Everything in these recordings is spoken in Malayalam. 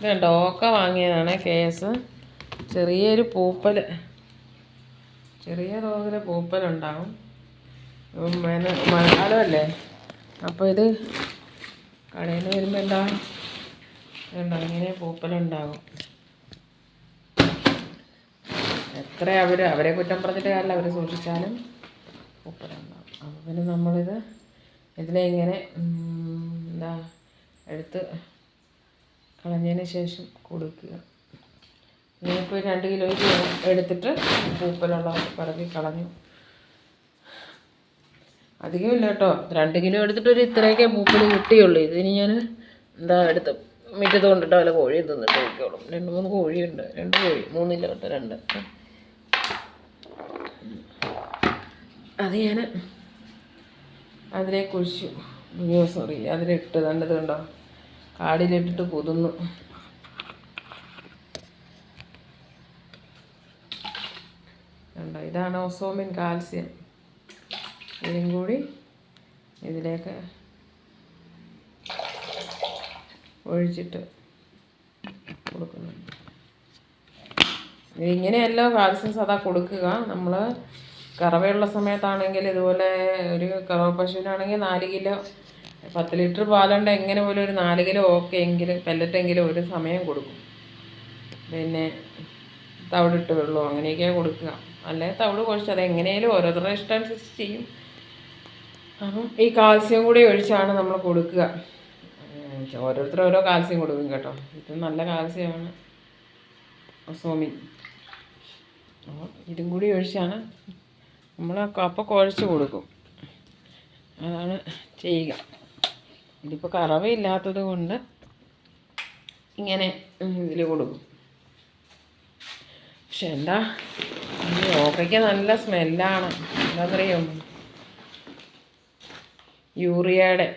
ഇത് ഓക്ക വാങ്ങിയതാണ് കേസ്. ചെറിയൊരു പൂപ്പൽ ചെറിയ തോതിൽ പൂപ്പലുണ്ടാകും വേന മഴക്കാലമല്ലേ അപ്പോൾ ഇത് കടയിൽ നിന്ന് വരുമ്പോൾ എന്താ? കണ്ടോ ഇങ്ങനെ പൂപ്പലുണ്ടാകും എത്ര അവർ അവരെ കുറ്റം പറഞ്ഞിട്ട് കാര്യമില്ല. അവർ സൂക്ഷിച്ചാലും പൂപ്പലുണ്ടാകും അപ്പോൾ പിന്നെ നമ്മളിത് ഇതിനെ ഇങ്ങനെ എന്താ എടുത്ത് കളഞ്ഞതിന് ശേഷം കൊടുക്കുക. ഇനിയിപ്പോൾ രണ്ട് കിലോ എടുത്തിട്ട് പൂപ്പലുള്ള പറക്കി കളഞ്ഞു. അധികമില്ല കേട്ടോ. രണ്ട് കിലോ എടുത്തിട്ട് ഒരു ഇത്രയൊക്കെ പൂപ്പൽ കിട്ടിയുള്ളൂ. ഇതിന് ഞാൻ എന്താ എടുത്ത് മുറ്റത്ത് കൊണ്ടിട്ട് വല്ല കോഴി തിന്നിട്ട് നോക്കിയോളും രണ്ട് മൂന്ന് കോഴിയുണ്ട്. രണ്ട് കോഴി. മൂന്നില്ല കേട്ടോ രണ്ട്. അത് ഞാൻ അതിലേക്ക് കുഴിച്ചു സോറി അതിലിട്ട് കണ്ടത് കണ്ടോ? കാടിലിട്ടിട്ട് കുതിർന്നു. കണ്ടോ ഇതാണ് ഓസോമിൻ കാൽസ്യം. ഇതും കൂടി ഇതിലേക്ക് ഒഴിച്ചിട്ട് കൊടുക്കുന്നുണ്ട്. ഇങ്ങനെയല്ല കാൽസ്യം സദാ കൊടുക്കുക. നമ്മൾ കറവയുള്ള സമയത്താണെങ്കിൽ ഇതുപോലെ ഒരു കറവ പശുവിനാണെങ്കിൽ നാല് കിലോ പത്ത് ലിറ്റർ പാലുണ്ട് എങ്ങനെ പോലും ഒരു നാല് കിലോ ഓക്കെ എങ്കിലും പെല്ലറ്റെങ്കിലും ഒരു സമയം കൊടുക്കും. പിന്നെ തവിടിട്ട് വെള്ളമോ അങ്ങനെയൊക്കെ കൊടുക്കുക. അല്ലെ തവിട് കുഴച്ച് അത് എങ്ങനെയാലും ഓരോരുത്തരുടെ ഇഷ്ടം അനുസരിച്ച് ചെയ്യും. അപ്പം ഈ കാൽസ്യം കൂടി ഒഴിച്ചാണ് നമ്മൾ കൊടുക്കുക. ഓരോരുത്തർ ഓരോ കാൽസ്യം കൊടുക്കും കേട്ടോ. ഇത് നല്ല കാൽസ്യമാണ് സോമി അപ്പോൾ ഇതും കൂടി ഒഴിച്ചാണ് നമ്മൾ കപ്പ കുഴച്ച് കൊടുക്കും. അതാണ് ചെയ്യുക. ഇതിപ്പോൾ കറവയില്ലാത്തത് കൊണ്ട് ഇങ്ങനെ ഇതിൽ കൊടുക്കും. പക്ഷെ എന്താ ഈ ഓക്കയ്ക്ക് നല്ല സ്മെല്ലാണ്. എന്താണെന്നറിയോ യൂറിയയുടെ.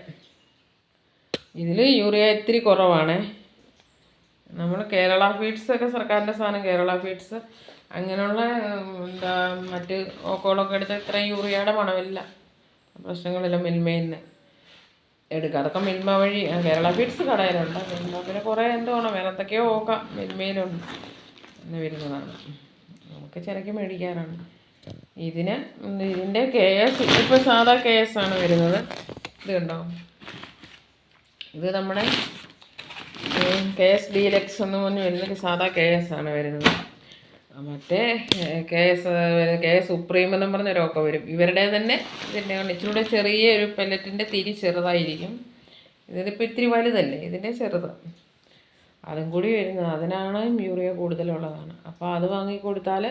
ഇതിൽ യൂറിയ ഇത്തിരി കുറവാണ്. നമ്മൾ കേരള ഫീഡ്സ് ഒക്കെ സർക്കാരിന്റെ സാധനം കേരള ഫീഡ്സ്. അങ്ങനെയുള്ള എന്താ മറ്റ് ഓക്കോളൊക്കെ എടുത്ത് ഇത്രയും യൂറിയയുടെ മണമില്ല പ്രശ്നങ്ങളില്ല മിൽമയിൽ നിന്ന് എടുക്കുക അതൊക്കെ മിൽമ വഴി കേരള ഫീഡ്സ് കടയിലുണ്ട്. മിൽമ പിന്നെ കുറേ എന്തോണം വേറെ എന്തൊക്കെയോ ഓക്കാം മിൽമയിലുണ്ട്. എന്ന് വരുന്നതാണ്. നമുക്ക് ചിലക്ക് മേടിക്കാറാണ് ഇതിന് ഇതിന്റെ കെ എസ് ഇപ്പോൾ സാധാ ആണ് വരുന്നത്. ഇത് കണ്ടോ? ഇത് നമ്മുടെ കെ എസ് ഡീലക്സ് എന്ന് പറഞ്ഞ് വരുന്നത് സാധാ ആണ് വരുന്നത്. മറ്റേ കെ എസ് കെ സുപ്രീം എന്നും പറഞ്ഞൊരൊക്കെ വരും. ഇവരുടെ തന്നെ ഇതിന്റെ ഇച്ചിലൂടെ ചെറിയ ഒരു പെല്ലറ്റിന്റെ തിരി ചെറുതായിരിക്കും. ഇതിപ്പോൾ ഇത്തിരി വലുതല്ലേ? ഇതിന്റെ ചെറുത്. അതും കൂടി വരുന്നത് അതിനാണ് യൂറിയ കൂടുതലുള്ളതാണ്. അപ്പോൾ അത് വാങ്ങി കൊടുത്താൽ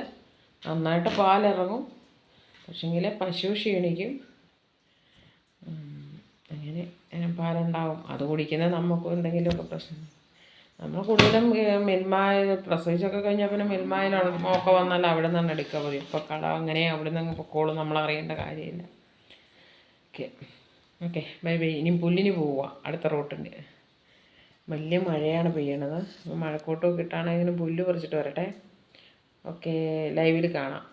നന്നായിട്ട് പാലിറങ്ങും. പക്ഷെങ്കിൽ പശു ക്ഷീണിക്കും. അങ്ങനെ പാലുണ്ടാവും. അത് കുടിക്കുന്നത് നമുക്കും എന്തെങ്കിലുമൊക്കെ പ്രശ്നം നമ്മൾ കൂടുതലും മിൽമായിൽ പ്രസവിച്ചൊക്കെ കഴിഞ്ഞാൽ പിന്നെ മിൽമായിൽ ഒക്കെ വന്നാൽ അവിടെ നിന്നാണ് എടുക്കുക മതി. ഇപ്പോൾ കട അങ്ങനെ അവിടെ നിന്ന് പൊക്കോളും നമ്മൾ അറിയേണ്ട കാര്യമില്ല. ഓക്കെ. ഓക്കെ. Bye bye. ഇനി പുല്ലിന് പോവുക അടുത്ത റോട്ടുണ്ട് വലിയ മഴയാണ് പെയ്യണത്. അപ്പോൾ മഴക്കോട്ടൊക്കെ ഇട്ടാണെങ്കിലും പുല്ല് പറിച്ചിട്ട് വരട്ടെ. ഓക്കെ. ലൈവിൽ കാണാം.